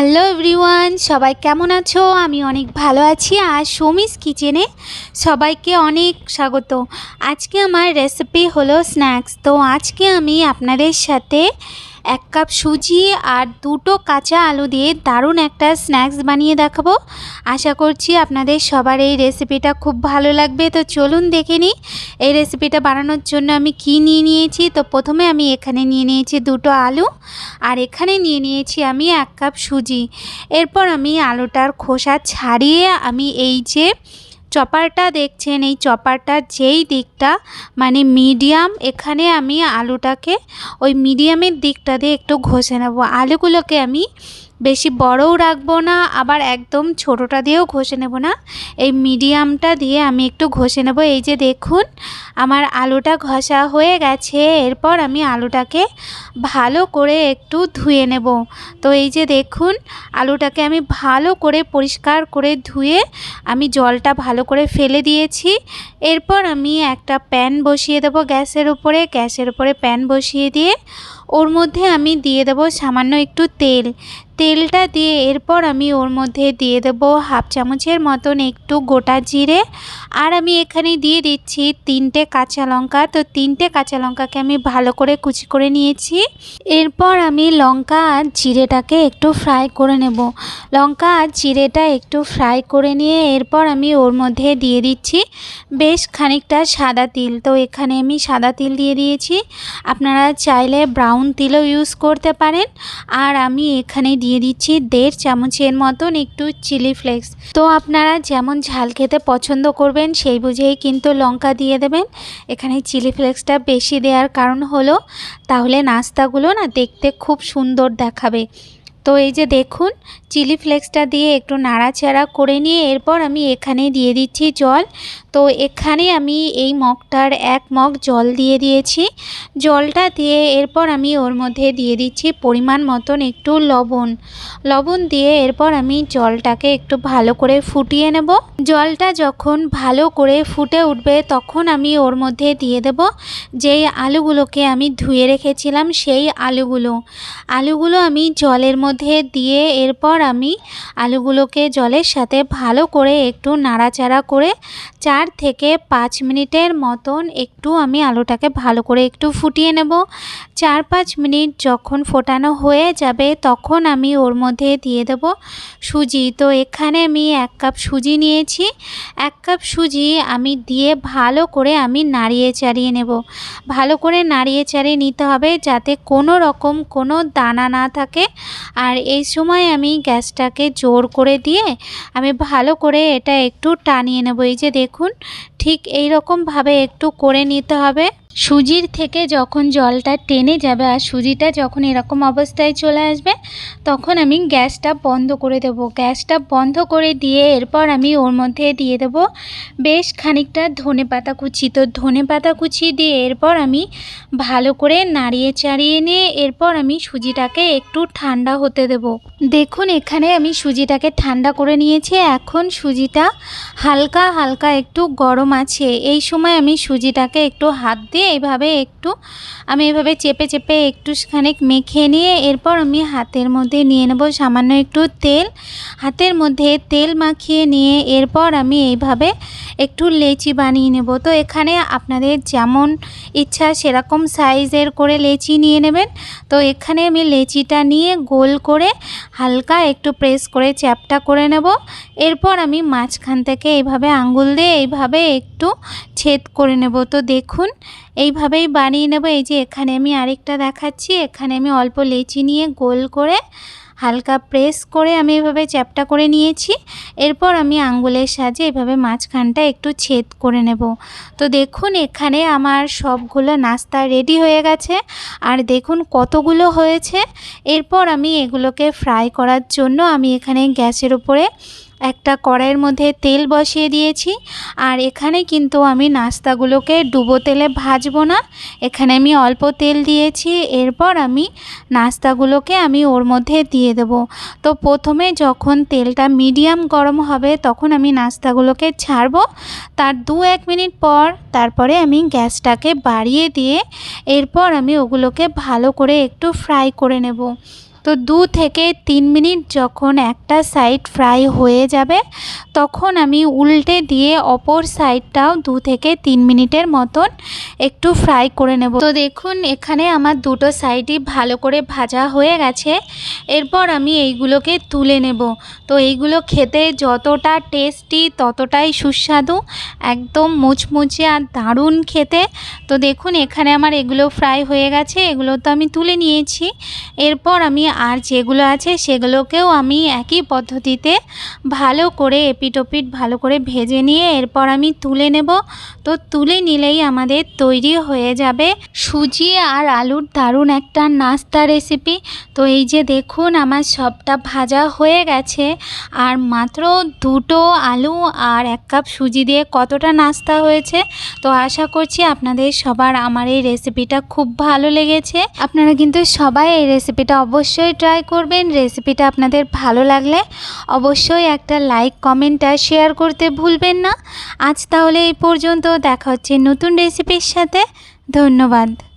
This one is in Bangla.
হ্যালো এভরিওয়ান, সবাই কেমন আছো? আমি অনেক ভালো আছি আর সমিস কিচেনে সবাইকে অনেক স্বাগত। আজকে আমার রেসিপি হলো স্ন্যাক্স তো আজকে আমি আপনাদের সাথে এক কাপ সুজি আর দুটো কাঁচা আলু দিয়ে দারুণ একটা স্ন্যাক্স বানিয়ে দেখাবো। আশা করছি আপনাদের সবার এই রেসিপিটা খুব ভালো লাগবে। তো চলুন দেখে নিই, এই রেসিপিটা বানানোর জন্য আমি কি নিয়ে নিয়েছি? তো প্রথমে আমি এখানে নিয়ে নিয়েছি দুটো আলু আর এখানে নিয়ে নিয়েছি আমি এক কাপ সুজি। এরপর আমি আলুটার খোসা ছাড়িয়ে আমি এই যে চপারটা দেখছেন, এই চপারটার যেই দিকটা মানে মিডিয়াম, এখানে আমি আলুটাকে, ওই মিডিয়ামের দিকটা দিয়ে একটু ঘষে নেব। আলুগুলোকে আমি বেশি বড়ও রাখব না, আবার একদম ছোটোটা দিয়েও ঘষে নেব না। এই মিডিয়ামটা দিয়ে আমি একটু ঘষে নেব। এই যে দেখুন, আমার আলুটা ঘষা হয়ে গেছে। এরপর আমি আলুটাকে ভালো করে একটু ধুয়ে নেব। তো এই যে দেখুন, আলুটাকে আমি ভালো করে পরিষ্কার করে ধুয়ে আমি জলটা ভালো করে ফেলে দিয়েছি। এরপর আমি একটা প্যান বসিয়ে দেব গ্যাসের উপরে। গ্যাসের উপরে প্যান বসিয়ে দিয়ে ওর মধ্যে আমি দিয়ে দেবো সামান্য একটু তেল। তেলটা দিয়ে এরপর আমি ওর মধ্যে দিয়ে দেবো হাফ চামচের মতন একটু গোটা জিরে। আর আমি এখানে দিয়ে দিচ্ছি তিনটে কাঁচা লঙ্কা। তো তিনটে কাঁচা লঙ্কাকে আমি ভালো করে কুচি করে নিয়েছি। এরপর আমি লঙ্কা আর জিরেটাকে একটু ফ্রাই করে নেব। লঙ্কা আর জিরেটা একটু ফ্রাই করে নিয়ে এরপর আমি ওর মধ্যে দিয়ে দিচ্ছি বেশ খানিকটা সাদা তিল। তো এখানে আমি সাদা তিল দিয়ে দিয়েছি। আপনারা চাইলে ব্রাউন তিলও ইউজ করতে পারেন। আর আমি এখানে দিয়ে দিচ্ছি দেড় চামচের মতন একটু চিলি ফ্লেক্স তো আপনারা যেমন ঝাল খেতে পছন্দ করবেন, সেই বুঝেই কিন্তু লঙ্কা দিয়ে দেবেন। এখানে চিলি ফ্লেক্সটা বেশি দেওয়ার কারণ হলো, তাহলে নাস্তাগুলো না দেখতে খুব সুন্দর দেখাবে। তো এই যে দেখুন, চিলি ফ্লেক্সটা দিয়ে একটু নাড়াচাড়া করে নিয়ে এরপর আমি এখানে দিয়ে দিচ্ছি জল। তো এখানে আমি এই মগটার এক মগ জল দিয়ে দিয়েছি। জলটা দিয়ে এরপর আমি ওর মধ্যে দিয়ে দিচ্ছি পরিমাণ মতন একটু লবণ। লবণ দিয়ে এরপর আমি জলটাকে একটু ভালো করে ফুটিয়ে নেব। জলটা যখন ভালো করে ফুটে উঠবে তখন আমি ওর মধ্যে দিয়ে দেব যেই আলুগুলোকে আমি ধুয়ে রেখেছিলাম সেই আলুগুলো। আলুগুলো আমি জলের মধ্যে দিয়ে এরপর আমি আলুগুলোকে জলের সাথে ভালো করে একটু নাড়াচাড়া করে চার থেকে পাঁচ মিনিটের মতন একটু আমি আলুটাকে ভালো করে একটু ফুটিয়ে নেব। চার পাঁচ মিনিট যখন ফোটানো হয়ে যাবে তখন আমি ওর মধ্যে দিয়ে দেব সুজি। তো এখানে আমি এক কাপ সুজি নিয়েছি। এক কাপ সুজি আমি দিয়ে ভালো করে আমি নাড়িয়ে চাড়িয়ে নেব। ভালো করে নাড়িয়ে চাড়িয়ে নিতে হবে যাতে কোনো রকম কোনো দানা না থাকে। আর এই সময় আমি গ্যাসটাকে জোর করে দিয়ে আমি ভালো করে এটা একটু টানিয়ে নেব। এই যে দেখুন ঠিক এই রকমভাবে একটু করে নিতে হবে। সুজির থেকে যখন জলটা টেনে যাবে আর সুজিটা যখন এরকম অবস্থায় চলে আসবে, তখন আমি গ্যাসটা বন্ধ করে দেব। গ্যাসটা বন্ধ করে দিয়ে এরপর আমি ওর মধ্যে দিয়ে দেব বেশ খানিকটা ধনে পাতা কুচি। তো ধনে পাতা কুচি দিয়ে এরপর আমি ভালো করে নাড়িয়ে চাড়িয়ে নিয়ে এরপর আমি সুজিটাকে একটু ঠান্ডা হতে দেব। দেখুন, এখানে আমি সুজিটাকে ঠান্ডা করে নিয়েছি। এখন সুজিটা হালকা হালকা একটু গরম আছে। এই সময় আমি সুজিটাকে একটু হাত দিয়ে এইভাবে একটু, আমি এভাবে চেপে চেপে একটু খানিক মেখে নিয়ে এরপর আমি হাতের মধ্যে নিয়ে নেব সামান্য একটু তেল। হাতের মধ্যে তেল মাখিয়ে নিয়ে এরপর আমি এইভাবে একটু লেচি বানিয়ে নেব। তো এখানে আপনাদের যেমন ইচ্ছা সেরকম সাইজের করে লেচি নিয়ে নেবেন। তো এখানে আমি লেচিটা নিয়ে গোল করে হালকা একটু প্রেস করে চ্যাপটা করে নেব। এরপর আমি মাঝখান থেকে এইভাবে আঙ্গুল দিয়ে এইভাবে একটু ছেদ করে নেব। তো দেখুন এইভাবেই বানিয়ে নেব। এই যে এখানে আমি আরেকটা দেখাচ্ছি। এখানে আমি অল্প লেচি নিয়ে গোল করে, হালকা প্রেস করে আমি এভাবে চ্যাপটা করে নিয়েছি। এরপর আমি আঙ্গুলের সাহায্যে এভাবে মাঝখানটা একটু ছেদ করে নেব। তো দেখুন, এখানে আমার সবগুলো নাস্তা রেডি হয়ে গেছে। আর দেখুন কতগুলো হয়েছে। এরপর আমি এগুলোকে ফ্রাই করার জন্য আমি এখানে গ্যাসের উপরে একটা কড়াইয়ের মধ্যে তেল বসিয়ে দিয়েছি। আর এখানে কিন্তু আমি নাস্তাগুলোকে ডুবো তেলে ভাজবো না। এখানে আমি অল্প তেল দিয়েছি। এরপর আমি নাস্তাগুলোকে আমি ওর মধ্যে দিয়ে দেব। তো প্রথমে যখন তেলটা মিডিয়াম গরম হবে তখন আমি নাস্তাগুলোকে ছাড়বো। তার দু এক মিনিট পর তারপরে আমি গ্যাসটাকে বাড়িয়ে দিয়ে এরপর আমি ওগুলোকে ভালো করে একটু ফ্রাই করে নেব। তো দু থেকে তিন মিনিট যখন একটা সাইড ফ্রাই হয়ে যাবে, তখন আমি উল্টে দিয়ে অপর সাইডটাও দু থেকে তিন মিনিটের মতন একটু ফ্রাই করে নেব। তো দেখুন, এখানে আমার দুটো সাইডই ভালো করে ভাজা হয়ে গেছে। এরপর আমি এইগুলোকে তুলে নেব। তো এইগুলো খেতে যতটা টেস্টি, ততটাই সুস্বাদু, একদম মুচমুচে আর দারুণ খেতে। তো দেখুন, এখানে আমার এগুলো ফ্রাই হয়ে গেছে, এগুলো তো আমি তুলে নিয়েছি। এরপর আমি আর যেগুলো আছে সেগুলোকেও আমি একই পদ্ধতিতে ভালো করে এপিটোপিট ভালো করে ভেজে নিয়ে এরপর আমি তুলে নেব। তো তুলে নিলেই আমাদের তৈরি হয়ে যাবে সুজি আর আলুর দারুণ একটা নাস্তা রেসিপি। তো এই যে দেখুন আমার সবটা ভাজা হয়ে গেছে আর মাত্র দুটো আলু আর এক কাপ সুজি দিয়ে কতটা নাস্তা হয়েছে। তো আশা করছি আপনাদের সবার আমার এই রেসিপিটা খুব ভালো লেগেছে। আপনারা কিন্তু সবাই এই রেসিপিটা অবশ্যই ট্রাই করবেন। রেসিপিটা আপনাদের ভালো লাগলে অবশ্যই একটা লাইক কমেন্ট আর শেয়ার করতে ভুলবেন না। আজ তাহলে এই পর্যন্ত দেখা হচ্ছে নতুন রেসিপির সাথে। ধন্যবাদ।